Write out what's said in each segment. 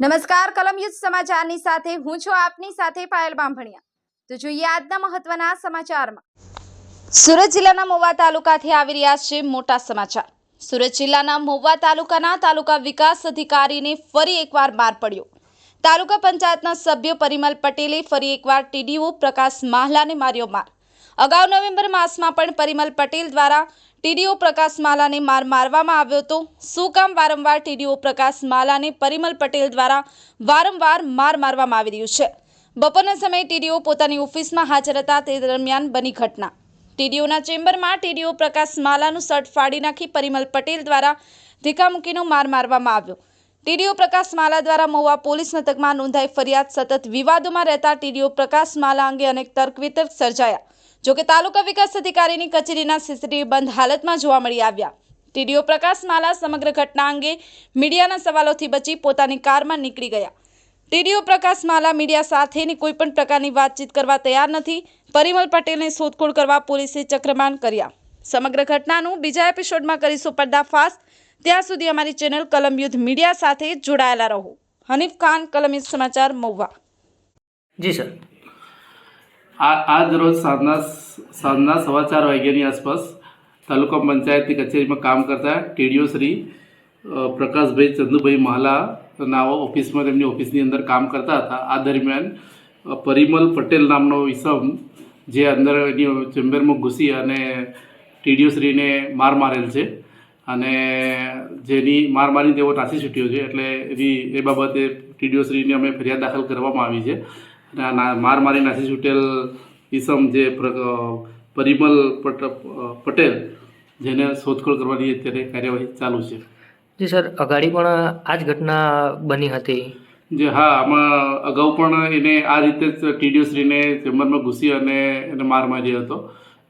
નમસ્કાર કલમયુદ્ધ સમાચારની સાથે હું છું આપની સાથે પાયલ બાંભણિયા. તો જોઈએ આજના મહત્વના સમાચારમાં. સુરત જિલ્લાના મોવા તાલુકાથી આવી રહ્યા છે મોટા સમાચાર. સુરત જિલ્લાના મોવા તાલુકાના તાલુકા વિકાસ અધિકારીને ફરી એકવાર માર પડ્યો. તાલુકા પંચાયતના સભ્ય પરિમલ પટેલે ફરી એકવાર ટીડીઓ પ્રકાશ માહલાને માર્યો માર. અગાઉ નવેમ્બર માસમાં પણ પરિમલ પટેલ દ્વારા ટીડીઓ પ્રકાશ માલાને માર મારવામાં આવ્યો હતો. શું કામ વારંવાર ટીડીઓ પ્રકાશ માલાને પરિમલ પટેલ દ્વારા વારંવાર માર મારવામાં આવી રહ્યું છે? બપોરના સમયે ટીડીઓ પોતાની ઓફિસમાં હાજર હતા. તે દરમિયાન બની ઘટના. ટીડીઓના ચેમ્બરમાં ટીડીઓ પ્રકાશ માલાનું શર્ટ ફાડી નાખી પરિમલ પટેલ દ્વારા ધીકામુકીનો માર મારવામાં આવ્યો. ટીડીઓ પ્રકાશ માલા દ્વારા મહુવા પોલીસ મથકમાં નોંધાઈ ફરિયાદ, સતત વિવાદોમાં રહેતા ટીડીઓ પ્રકાશ માલા અંગે અનેક તર્ક વિતર્ક સર્જાયા. જોકે તાલુકા વિકાસ અધિકારીની કચેરીના સીસીટીવી બંધ હાલતમાં જોવા મળી આવ્યા. ટીડીઓ પ્રકાશ માલા સમગ્ર ઘટના અંગે મીડિયાના સવાલોથી બચી પોતાની કારમાં નીકળી ગયા. ટીડીઓ પ્રકાશ માલા મીડિયા સાથેની કોઈપણ પ્રકારની વાતચીત કરવા તૈયાર નથી. પરિમલ પટેલને શોધખોળ કરવા પોલીસે ચક્રમાન કર્યા. સમગ્ર ઘટનાનું બીજા એપિસોડમાં કરીશું પર્દાફાશ. ત્યાં સુધી અમારી ચેનલ કલમ યુદ્ધ મીડિયા સાથે જોડાયેલા રહો. હનીફ ખાન, કલમ સમાચાર મહુવા. જી સર. આ આજ રોજ સાંજના સાંજના સવા ચાર વાગ્યાની આસપાસ તાલુકા પંચાયતની કચેરીમાં કામ કરતા ટીડીઓ શ્રી પ્રકાશભાઈ ચંદુભાઈ મહાલા ના ઓફિસમાં તેમની ઓફિસની અંદર કામ કરતા હતા. આ દરમિયાન પરિમલ પટેલ નામનો ઈસમ, જે અંદર એની ચેમ્બરમાં ઘૂસી અને ટીડીઓ માર મારેલ છે અને જેની માર મારીને તેઓ નાસી છૂટ્યો છે. એટલે એની એ બાબતે ટીડીઓ અમે ફરિયાદ દાખલ કરવામાં આવી છે. માર મારી નાસી છૂટેલ ઈસમ જે પ્ર- પરિમલ પટ પટેલ જેને શોધખોળ કરવાની અત્યારે કાર્યવાહી ચાલુ છે. જી સર અગાડી પણ આ જ ઘટના બની હતી. જે હા આમાં અગાઉ પણ એને આ રીતે જ ટીડીઓશ્રીને ચેમ્બરમાં ઘૂસી અને એને માર માર્યો હતો.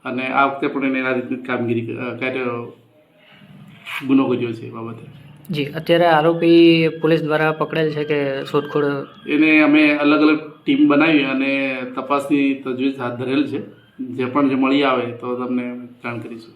અને આ વખતે પણ એને આ રીતની કામગીરી કાર્ય ગુનો કર્યો છે એ બાબતે. જી, અત્યારે આરોપી પોલીસ દ્વારા પકડેલ છે કે શોધખોળ? એને અમે અલગ અલગ ટીમ બનાવી અને તપાસની તજવીજ હાથ ધરેલ છે. જે પણ જે મળી આવે તો તમને જાણ કરીશું.